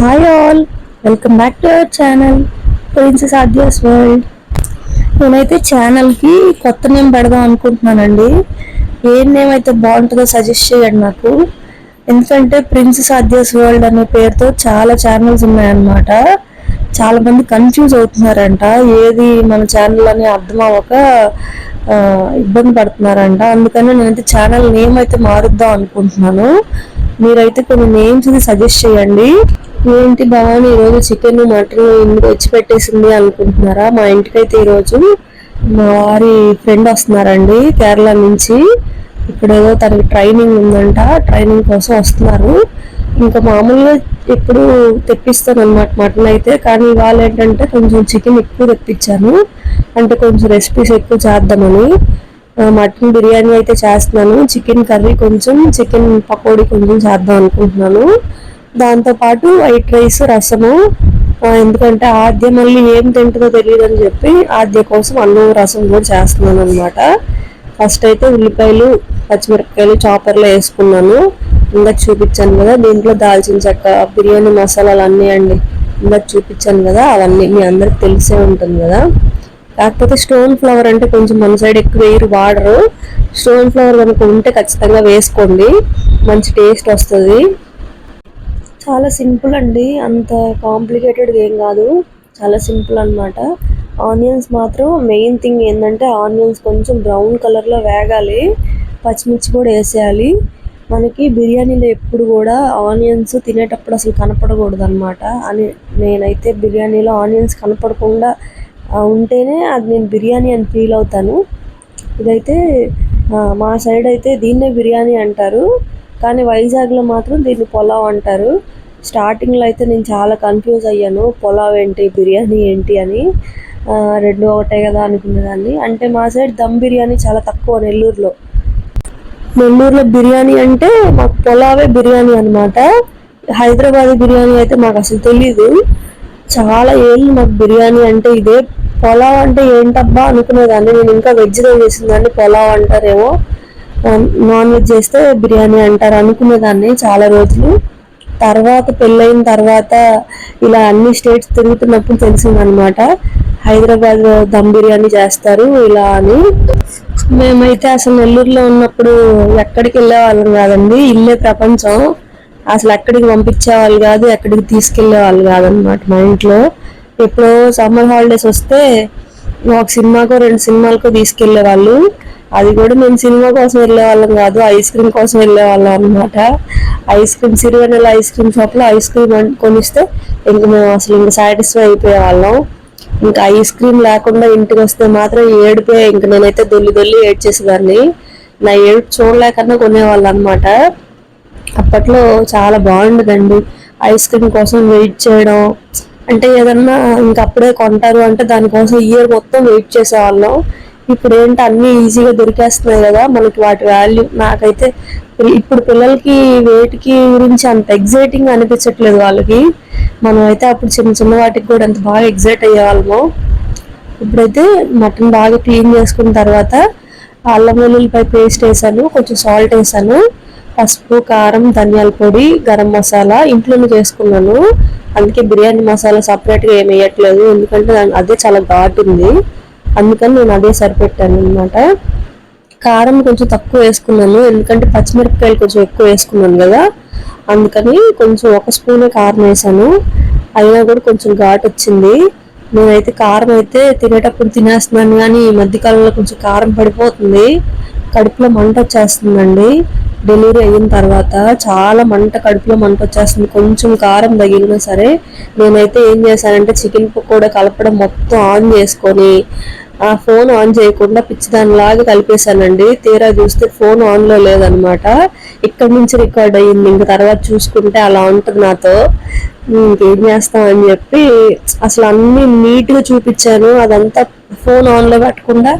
Hi all welcome back to our channel princess Aadya's world నేనైతే ఛానల్కి కొత్త name పెడదాం అనుకుంటున్నానండి. ఏ నేమ్ అయితే బాగుంటుందో సజెస్ట్ చేయండి నాకు. ఎందుకంటే ప్రిన్సెస్ ఆద్యాస్ వరల్డ్ అనే పేరుతో చాలా ఛానల్స్ ఉన్నాయన్నమాట. చాలామంది కన్ఫ్యూజ్ అవుతున్నారంట. ఏది మన ఛానల్ అని అర్థం అవ్వక ఇబ్బంది పడుతున్నారంట. అందుకని నేనైతే ఛానల్ నేమ్ అయితే మారుద్దాం అనుకుంటున్నాను. మీరైతే కొన్ని నేమ్స్ సజెస్ట్ చేయండి. ఏంటి భవాని ఈరోజు చికెన్ మటన్ ఇంటికి వచ్చి పెట్టేసింది అనుకుంటున్నారా? మా ఇంటికైతే ఈరోజు మా వారి ఫ్రెండ్ వస్తున్నారండి కేరళ నుంచి. ఇక్కడ ఏదో తనకి ట్రైనింగ్ ఉందంట ట్రైనింగ్ కోసం వస్తున్నారు. ఇంకా మామూలుగా ఎప్పుడు తెప్పిస్తాను అనమాట మటన్ అయితే. కానీ ఇవాళ ఏంటంటే కొంచెం చికెన్ ఎక్కువ తెప్పించాను అంటే కొంచెం రెసిపీస్ ఎక్కువ చేద్దామని. మటన్ బిర్యానీ అయితే చేస్తున్నాను. చికెన్ కర్రీ కొంచెం చికెన్ పకోడీ కొంచెం చేద్దాం అనుకుంటున్నాను. దాంతో పాటు వైట్ రైస్ రసము. ఎందుకంటే ఆద్య మళ్ళీ ఏం తింటుందో తెలియదు అని చెప్పి ఆద్య కోసం అన్నం రసం కూడా చేస్తున్నాను అనమాట ఫస్ట్ అయితే ఉల్లిపాయలు పచ్చిమిరపకాయలు చాపర్లో వేసుకున్నాను. ఇందాక చూపించాను కదా దీంట్లో దాల్చిన చెక్క బిర్యానీ మసాలాలు అన్నీ అండి. ఇందాక చూపించాను కదా అవన్నీ మీ అందరికి తెలిసే ఉంటుంది కదా. కాకపోతే స్టోన్ ఫ్లవర్ అంటే కొంచెం మన సైడ్ ఎక్కువ వేరు వాడరు. స్టోన్ ఫ్లవర్ కనుక ఉంటే ఖచ్చితంగా వేసుకోండి. మంచి టేస్ట్ వస్తుంది. చాలా సింపుల్ అండి. అంత కాంప్లికేటెడ్ ఏం కాదు. చాలా సింపుల్ అనమాట ఆనియన్స్ మాత్రం మెయిన్ థింగ్ ఏంటంటే ఆనియన్స్ కొంచెం బ్రౌన్ కలర్లో వేగాలి. పచ్చిమిర్చి కూడా వేసేయాలి. మనకి బిర్యానీలో ఎప్పుడు కూడా ఆనియన్స్ తినేటప్పుడు అసలు కనపడకూడదు అనమాట అని నేనైతే బిర్యానీలో ఆనియన్స్ కనపడకుండా ఉంటేనే అది నేను బిర్యానీ అని ఫీల్ అవుతాను. ఇదైతే మా సైడ్ అయితే దీన్నే బిర్యానీ అంటారు. కానీ వైజాగ్లో మాత్రం దీన్ని పొలావ్ అంటారు. స్టార్టింగ్లో అయితే నేను చాలా కన్ఫ్యూజ్ అయ్యాను. పొలావ్ ఏంటి బిర్యానీ ఏంటి అని. రెండు ఒకటే కదా అనుకునేదాన్ని అంటే మా సైడ్ దమ్ బిర్యానీ చాలా తక్కువ నెల్లూరులో. నెల్లూరులో బిర్యానీ అంటే మాకు పొలావే బిర్యానీ అన్నమాట. హైదరాబాద్ బిర్యానీ అయితే మాకు అసలు తెలీదు. చాలా ఏళ్ళు నాకు బిర్యానీ అంటే ఇదే పొలావ్ అంటే ఏంటబ్బా అనుకునేదాన్ని. నేను ఇంకా వెజ్లో చేసిందాన్ని పొలావ్ అంటారేమో. నాన్ వెజ్ చేస్తే బిర్యానీ అంటారు అనుకునేదాన్ని చాలా రోజులు. తర్వాత పెళ్ళైన తర్వాత ఇలా అన్ని స్టేట్స్ తిరుగుతున్నప్పుడు తెలిసిందనమాట హైదరాబాద్ దమ్ బిర్యానీ చేస్తారు ఇలా అని. మేమైతే అసలు నెల్లూరులో ఉన్నప్పుడు ఎక్కడికి వెళ్ళే వాళ్ళం కాదండి ఇల్లే ప్రపంచం. అసలు ఎక్కడికి పంపించే వాళ్ళు కాదు ఎక్కడికి తీసుకెళ్ళే వాళ్ళు కాదనమాట మా ఇంట్లో. ఎప్పుడో సమ్మర్ హాలిడేస్ వస్తే ఒక సినిమాకో రెండు సినిమాలకో తీసుకెళ్ళే వాళ్ళు. అది కూడా మేము సినిమా కోసం వెళ్ళే వాళ్ళం కాదు ఐస్ క్రీమ్ కోసం వెళ్ళే వాళ్ళం అనమాట ice cream Sirivennela ice cream షాప్లో ఐస్ క్రీమ్ కొనిస్తే ఇంక మేము అసలు ఇంకా సాటిస్ఫై అయిపోయే వాళ్ళం. ఇంకా ఐస్ క్రీమ్ లేకుండా ఇంటికి వస్తే మాత్రం ఏడిపోయా ఇంక నేనైతే దొల్లి దొల్లి ఏడ్చేసేదాన్ని. నా ఏడుపు చూడలేకన్నా కొనేవాళ్ళు అనమాట అప్పట్లో చాలా బాగుండదండి. ఐస్ క్రీమ్ కోసం వెయిట్ చేయడం అంటే ఏదన్నా ఇంక అప్పుడే కొంటారు అంటే దానికోసం ఇయర్ మొత్తం వెయిట్ చేసేవాళ్ళం. ఇప్పుడు ఏంటి అన్నీ ఈజీగా దొరికేస్తున్నాయి కదా మనకి వాటి వాల్యూ. నాకైతే ఇప్పుడు పిల్లలకి వెయిట్కి గురించి అంత ఎగ్జైటింగ్ అనిపించట్లేదు వాళ్ళకి. మనం అయితే అప్పుడు చిన్న చిన్న వాటికి కూడా అంత బాగా ఎగ్జైట్ అయ్యేవాళ్ళము. ఇప్పుడైతే మటన్ బాగా క్లీన్ చేసుకున్న తర్వాత అల్లం వెల్లుల్లిపై పేస్ట్ వేసాను కొంచెం సాల్ట్ వేసాను. పసుపు కారం ధనియాల పొడి గరం మసాలా ఇంట్లోనే చేసుకున్నాను. అందుకే బిర్యానీ మసాలా సపరేట్గా ఏమి వేయట్లేదు. ఎందుకంటే దాని- అదే చాలా ఘాటు ఉంది. అందుకని నేను అదే సరిపెట్టాను అనమాట కారం కొంచెం తక్కువ వేసుకున్నాను. ఎందుకంటే పచ్చిమిరపకాయలు కొంచెం ఎక్కువ వేసుకున్నాను కదా. అందుకని కొంచెం ఒక స్పూనే కారం వేసాను. అయినా కూడా కొంచెం ఘాటు వచ్చింది. నేనైతే కారం అయితే తినేటప్పుడు తినేస్తున్నాను. కానీ ఈ మధ్యకాలంలో కొంచెం కారం పడిపోతుంది. కడుపులో మంట వచ్చేస్తుందండి. డెలివరీ అయిన తర్వాత చాలా మంట కడుపులో మంట వచ్చేస్తుంది. కొంచెం కారం తగిలినా సరే నేనైతే ఏం చేశానంటే చికెన్ కూడా కలపడం మొత్తం ఆన్ చేసుకొని ఆ ఫోన్ ఆన్ చేయకుండా పిచ్చిదానిలాగా కలిపేశానండి. తీరా చూస్తే ఫోన్ ఆన్లో లేదనమాట. ఇక్కడ నుంచి రికార్డ్ అయ్యింది. ఇంక తర్వాత చూసుకుంటే అలా ఉంటుంది నాతో. ఇంకేం చేస్తాం అని చెప్పి అసలు అన్ని నీట్గా చూపించాను. అదంతా ఫోన్ ఆన్లో పెట్టకుండా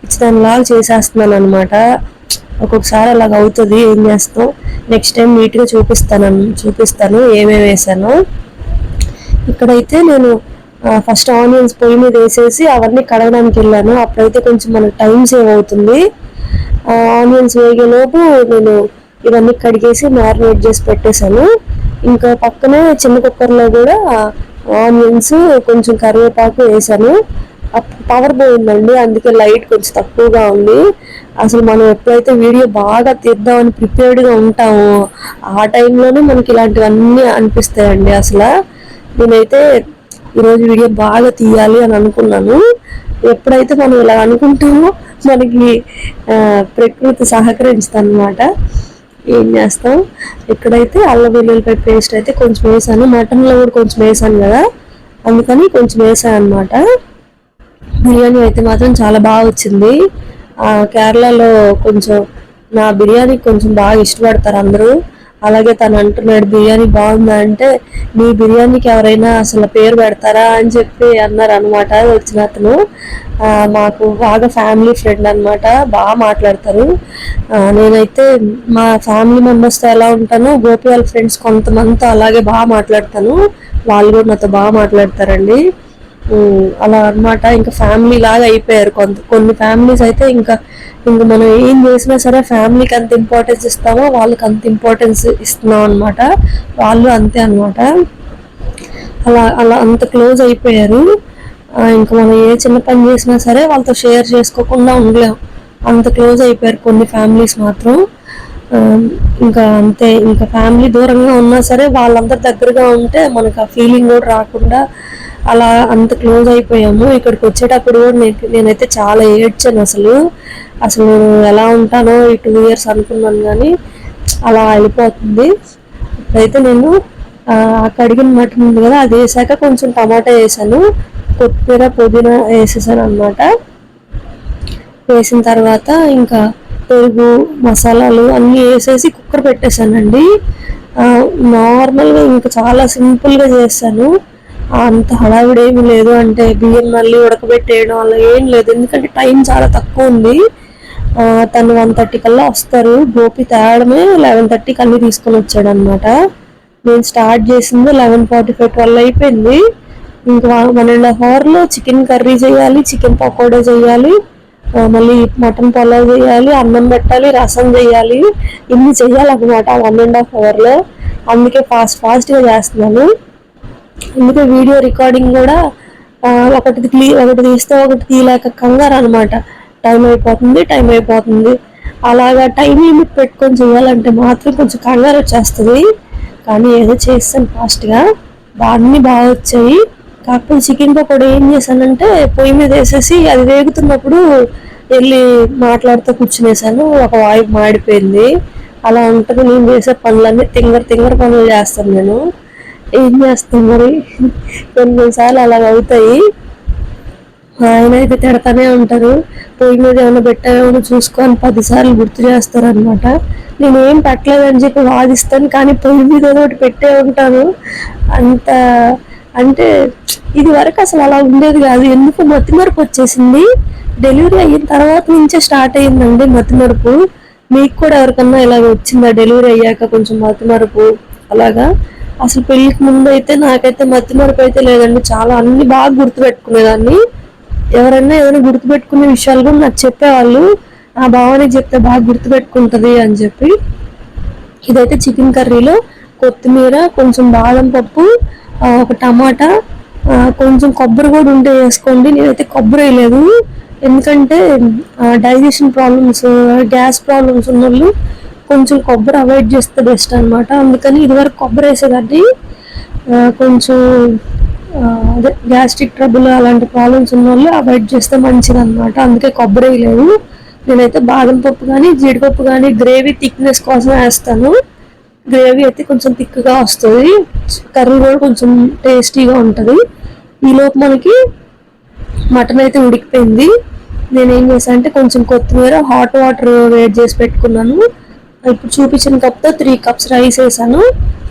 పిచ్చిదానిలాగా చేసేస్తున్నాను అనమాట ఒక్కొక్కసారి అలాగ అవుతుంది ఏం చేస్తాం నెక్స్ట్ టైం నీట్గా చూపిస్తాను చూపిస్తాను ఏమేమి వేసానో. ఇక్కడైతే నేను ఫస్ట్ ఆనియన్స్ పొయ్యి మీద వేసేసి అవన్నీ కడగడానికి వెళ్ళాను. అప్పుడైతే కొంచెం మనకు టైం సేవ్ అవుతుంది. ఆనియన్స్ వేగేలోపు నేను ఇవన్నీ కడిగేసి మ్యారినేట్ చేసి పెట్టేశాను. ఇంకా పక్కనే చిన్న కుక్కర్లో కూడా ఆనియన్స్ కొంచెం కరివేపాకు వేసాను. పవర్ పోయిందండి అందుకే లైట్ కొంచెం తక్కువగా ఉంది. అసలు మనం ఎప్పుడైతే వీడియో బాగా తీద్దామని ప్రిపేర్డ్గా ఉంటామో ఆ టైంలోనే మనకి ఇలాంటివన్నీ అనిపిస్తాయండి అసలు. నేనైతే ఈరోజు వీడియో బాగా తీయాలి అని అనుకున్నాను. ఎప్పుడైతే మనం ఇలా అనుకుంటామో మనకి ప్రకృతి సహకరించుతుంది ఏం చేస్తాం? ఇక్కడైతే అల్లం వెల్లుల్లిపాయ పేస్ట్ అయితే కొంచెం వేసాను మటన్లో కూడా కొంచెం వేసాను కదా అందుకని కొంచెం వేసాను అనమాట బిర్యానీ అయితే మాత్రం చాలా బాగా వచ్చింది. కేరళలో కొంచెం నా బిర్యానీ కొంచెం బాగా ఇష్టపడతారు అందరూ. అలాగే తను అంటున్నాడు బిర్యానీ బాగుందా? అంటే మీ బిర్యానీకి ఎవరైనా అసలు పేరు పెడతారా? అని చెప్పి అన్నారు అనమాట వచ్చిన అతను. మాకు బాగా ఫ్యామిలీ ఫ్రెండ్ అనమాట బాగా మాట్లాడతారు. నేనైతే మా ఫ్యామిలీ మెంబర్స్తో ఎలా ఉంటానో గోపి వాళ్ళ ఫ్రెండ్స్ కొంతమందితో అలాగే బాగా మాట్లాడతాను. వాళ్ళు కూడా నాతో బాగా మాట్లాడతారండి. అలా అనమాట ఇంకా ఫ్యామిలీ లాగా అయిపోయారు కొంత కొన్ని ఫ్యామిలీస్ అయితే ఇంకా ఇంకా మనం ఏం చేసినా సరే ఫ్యామిలీకి అంత ఇంపార్టెన్స్ ఇస్తామో వాళ్ళకి అంత ఇంపార్టెన్స్ ఇస్తున్నాం అనమాట వాళ్ళు అంతే అనమాట అలా అలా అంత క్లోజ్ అయిపోయారు. ఇంకా మనం ఏ చిన్న పని చేసినా సరే వాళ్ళతో షేర్ చేసుకోకుండా ఉండలేం. అంత క్లోజ్ అయిపోయారు కొన్ని ఫ్యామిలీస్ మాత్రం. ఇంకా అంతే. ఇంకా ఫ్యామిలీ దూరంగా ఉన్నా సరే వాళ్ళందరి దగ్గరగా ఉంటే మనకు ఆ ఫీలింగ్ కూడా రాకుండా అలా అంత క్లోజ్ అయిపోయాము. ఇక్కడికి వచ్చేటప్పుడు నేనైతే చాలా ఏడ్చాను అసలు. అసలు నేను ఎలా ఉంటానో ఈ టూ ఇయర్స్ అనుకున్నాను కానీ అలా అయిపోతుంది. అయితే నేను కడిగిన మటన్ ఉంది కదా అది వేసాక కొంచెం టమాటా వేసాను. కొత్తిమీర పుదీనా వేసేసాను అనమాట వేసిన తర్వాత ఇంకా పెరుగు మసాలాలు అన్నీ వేసేసి కుక్కర్ పెట్టేశానండి. నార్మల్గా ఇంకా చాలా సింపుల్గా చేస్తాను. అంత హడావిడేమి లేదు అంటే బియ్యం మళ్ళీ ఉడకబెట్టేయడం అలా ఏం లేదు. ఎందుకంటే టైం చాలా తక్కువ ఉంది. తను వన్ థర్టీ కల్లా వస్తారు. గోపి తేడమే లెవెన్ థర్టీకి అన్ని తీసుకొని వచ్చాడు అనమాట నేను స్టార్ట్ చేసింది లెవెన్ ఫార్టీ ఫైవ్ ట్వెల్వ్ అయిపోయింది. ఇంకా వన్ అండ్ హాఫ్ అవర్లో చికెన్ కర్రీ చేయాలి చికెన్ పకోడా చేయాలి మళ్ళీ మటన్ పొలావ్ చేయాలి అన్నం పెట్టాలి రసం చేయాలి. ఇన్ని చేయాలన్నమాట వన్ అండ్ హాఫ్ అవర్లో. అందుకే ఫాస్ట్ ఫాస్ట్గా చేస్తున్నాను. అందుకే వీడియో రికార్డింగ్ కూడా ఒకటి తీ ఒకటి తీస్తే ఒకటి తీయలేక కంగారు అనమాట టైం అయిపోతుంది టైం అయిపోతుంది. అలాగా టైం లిమిట్ పెట్టుకొని చేయాలంటే మాత్రం కొంచెం కంగారు వచ్చేస్తుంది. కానీ ఏదో చేస్తాను ఫాస్ట్గా అన్నీ బాగా వచ్చాయి. కాకపోతే చికెన్ పకోడీ ఏం చేశానంటే పొయ్యి మీద వేసేసి అది వేగుతున్నప్పుడు వెళ్ళి మాట్లాడుతూ కూర్చునేసాను. ఒక వాయు మాడిపోయింది. అలా ఉంటుంది. నేను చేసే పనులన్నీ తింగర తింగర పనులు చేస్తాను నేను. ఏం చేస్తాం మరి? కొన్ని కొన్నిసార్లు అలా అవుతాయి. ఆయన అయితే తిడతానే ఉంటారు. పొయ్యి మీద ఏమైనా పెట్టామో చూసుకొని పదిసార్లు గుర్తు చేస్తారనమాట నేను ఏం పెట్టలేదని చెప్పి వాదిస్తాను కానీ పొయ్యి మీద ఒకటి పెట్టే ఉంటాను. అంత అంటే ఇది వరకు అసలు అలా ఉండేది కాదు. ఎందుకు మతిమరుపు వచ్చేసింది? డెలివరీ అయిన తర్వాత నుంచే స్టార్ట్ అయిందండి మతిమరుపు. మీకు కూడా ఎవరికన్నా ఇలాగ వచ్చిందా? డెలివరీ అయ్యాక కొంచెం మతిమరుపు? అలాగా? అసలు పెళ్ళికి ముందు అయితే నాకైతే మధ్య మరపు అయితే లేదండి. చాలా అన్ని బాగా గుర్తుపెట్టుకునేదాన్ని. ఎవరైనా ఏదైనా గుర్తుపెట్టుకునే విషయాలు కూడా నాకు చెప్పేవాళ్ళు. ఆ భావానికి చెప్తే బాగా గుర్తుపెట్టుకుంటుంది అని చెప్పి. ఇదైతే చికెన్ కర్రీలో కొత్తిమీర కొంచెం బాదం పప్పు ఒక టమాటా కొంచెం కొబ్బరి కూడా ఉంటే వేసుకోండి. నేనైతే కొబ్బరి వేయలేదు. ఎందుకంటే డైజెషన్ ప్రాబ్లమ్స్ గ్యాస్ ప్రాబ్లమ్స్ ఉన్న వాళ్ళు కొంచెం కొబ్బరి అవాయిడ్ చేస్తే బెస్ట్ అనమాట అందుకని ఇదివరకు కొబ్బరి వేసేదాన్ని. కొంచెం అదే గ్యాస్ట్రిక్ ట్రబుల్ అలాంటి ప్రాబ్లమ్స్ ఉన్న వాళ్ళు అవాయిడ్ చేస్తే మంచిది అనమాట అందుకే కొబ్బరి వేయలేదు నేనైతే బాదం పప్పు కానీ జీడిపప్పు కానీ గ్రేవీ థిక్నెస్ కోసం వేస్తాను. గ్రేవీ అయితే కొంచెం థిక్గా వస్తుంది. కర్రీ కూడా కొంచెం టేస్టీగా ఉంటుంది. ఈలోపు మనకి మటన్ అయితే ఉడికిపోయింది. నేను ఏం చేశాను అంటే కొంచెం కొత్తిమీర హాట్ వాటర్ వేడి చేసి పెట్టుకున్నాను. ఇప్పుడు చూపించిన కప్తో త్రీ కప్స్ రైస్ వేసాను.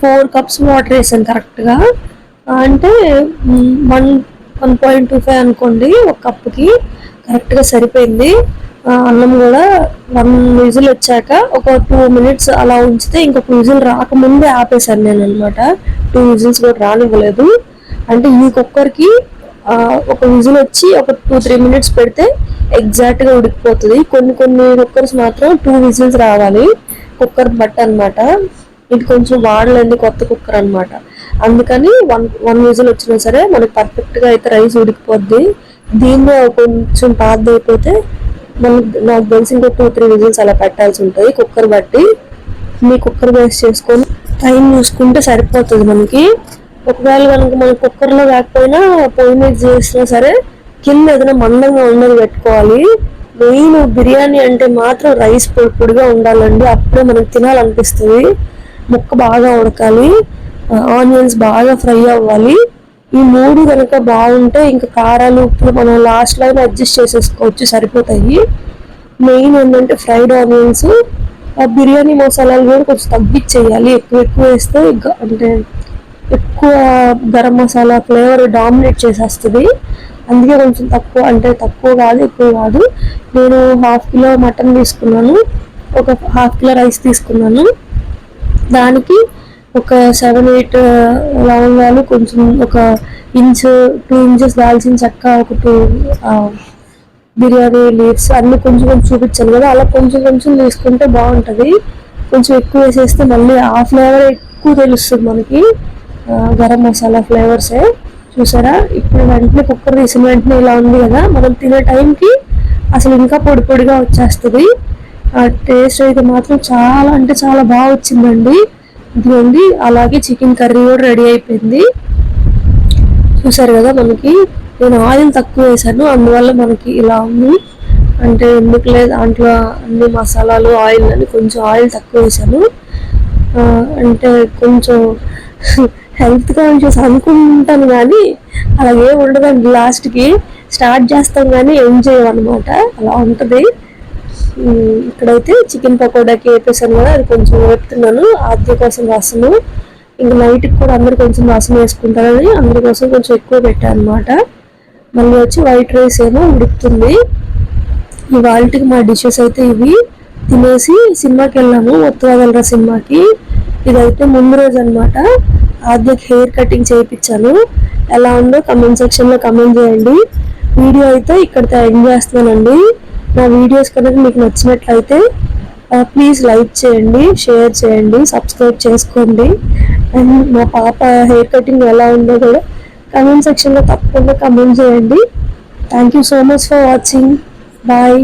ఫోర్ కప్స్ వాటర్ వేసాను కరెక్ట్గా అంటే one one point two five అనుకోండి ఒక కప్కి కరెక్ట్గా సరిపోయింది. అన్నం కూడా వన్ విజిల్ వచ్చాక ఒక టూ మినిట్స్ అలా ఉంచితే ఇంకొక విజిల్ రాకముందే ఆపేశాను నేను అనమాట టూ విజిల్స్ కూడా రానివ్వలేదు. అంటే ఈ కుక్కర్కి ఒక విజిల్ వచ్చి ఒక టూ త్రీ మినిట్స్ పెడితే ఎగ్జాక్ట్గా ఉడికిపోతుంది. కొన్ని కొన్ని కుక్కర్స్ మాత్రం టూ విజిల్స్ రావాలి. కుక్కర్ బట్ట అనమాట ఇది కొంచెం వాడలేని కొత్త కుక్కర్ అనమాట అందుకని వన్ వన్ విజిల్ వచ్చినా సరే మనకి పర్ఫెక్ట్గా అయితే రైస్ ఉడికిపోద్ది. దీనిలో కొంచెం పాత అయిపోతే మనకి నాకు తెలిసి ఇంకో టూ త్రీ విజిల్స్ అలా పెట్టాల్సి ఉంటుంది. కుక్కర్ బట్టి మీ కుక్కర్ బేస్ చేసుకొని టైం చూసుకుంటే సరిపోతుంది మనకి. ఒకవేళ కనుక మన కుక్కర్లో కాకపోయినా పొయ్యి మీద చేసినా సరే కింద ఏదైనా మందంగా ఉన్నది పెట్టుకోవాలి. మెయిన్ బిర్యానీ అంటే మాత్రం రైస్ పొడి పొడిగా ఉండాలండి. అప్పుడే మనకు తినాలనిపిస్తుంది. ముక్క బాగా ఉడకాలి. ఆనియన్స్ బాగా ఫ్రై అవ్వాలి. ఈ మూడు కనుక బాగుంటే ఇంకా కారాలు ఉప్పులు మనం లాస్ట్లో అడ్జస్ట్ చేసేసుకోవచ్చు సరిపోతాయి. మెయిన్ ఏంటంటే ఫ్రైడ్ ఆనియన్స్. ఆ బిర్యానీ మసాలాలు కూడా కొంచెం తగ్గించేయాలి. ఎక్కువ ఎక్కువ వేస్తే అంటే ఎక్కువ గరం మసాలా ఫ్లేవర్ డామినేట్ చేసేస్తుంది. అందుకే కొంచెం తక్కువ అంటే తక్కువ కాదు ఎక్కువ కాదు. నేను హాఫ్ కిలో మటన్ తీసుకున్నాను. ఒక హాఫ్ కిలో రైస్ తీసుకున్నాను. దానికి ఒక సెవెన్ ఎయిట్ లవంగాలు కొంచెం ఒక ఇంచ్ టూ ఇంచెస్ దాల్చిన చెక్క ఒక టూ బిర్యానీ లీవ్స్ అన్నీ కొంచెం కొంచెం చూపించాను కదా. అలా కొంచెం కొంచెం తీసుకుంటే బాగుంటుంది. కొంచెం ఎక్కువ వేసేస్తే మళ్ళీ ఆ ఫ్లేవర్ ఎక్కువ తెలుస్తుంది మనకి. గరం మసాలా ఫ్లేవర్సే చూసారా? ఇప్పుడు వెంటనే కుక్కర్ తీసిన వెంటనే ఇలా ఉంది కదా మనం తినే టైంకి అసలు ఇంకా పొడి పొడిగా వచ్చేస్తుంది. ఆ టేస్ట్ అయితే మాత్రం చాలా అంటే చాలా బాగా వచ్చిందండి. ఇదిగోండి అలాగే చికెన్ కర్రీ కూడా రెడీ అయిపోయింది. చూసారు కదా మనకి నేను ఆయిల్ తక్కువ వేసాను అందువల్ల మనకి ఇలా ఉంది. అంటే ఎందుకు లేదు దాంట్లో అన్ని మసాలాలు ఆయిల్ అని కొంచెం ఆయిల్ తక్కువ వేసాను. అంటే కొంచెం హెల్త్ కాన్షియస్ అనుకుంటాను కానీ అలాగే ఉండదండి లాస్ట్కి స్టార్ట్ చేస్తాం కానీ ఏం చేయమన్నమాట అలా ఉంటుంది. ఇక్కడైతే చికెన్ పకోడాకి వేపేసాను కదా అది కొంచెం వేపుతున్నాను ఆద్య కోసం రసము. ఇంకా నైట్కి కూడా అందరు కొంచెం రసం వేసుకుంటారని అందరి కోసం కొంచెం ఎక్కువ పెట్టాను అనమాట మళ్ళీ వచ్చి వైట్ రైస్ ఏమో ఉడుకుతుంది. ఇవాళకి మా డిషెస్ అయితే ఇవి. తినేసి సినిమాకి వెళ్ళాము ఒత్తువాగలరా సినిమాకి. ఇదైతే ముందు రోజు అనమాట ఆజ్ఞకి హెయిర్ కటింగ్ చేయించాను. ఎలా ఉందో కమెంట్ సెక్షన్లో కమెంట్ చేయండి. వీడియో అయితే ఇక్కడితో ఎండ్ చేస్తున్నానండి. నా వీడియోస్ కనుక మీకు నచ్చినట్లయితే ప్లీజ్ లైక్ చేయండి షేర్ చేయండి సబ్స్క్రైబ్ చేసుకోండి. అండ్ మా పాప హెయిర్ కటింగ్ ఎలా ఉందో కూడా కమెంట్ సెక్షన్లో తప్పకుండా కమెంట్ చేయండి. Thank you so much for watching bye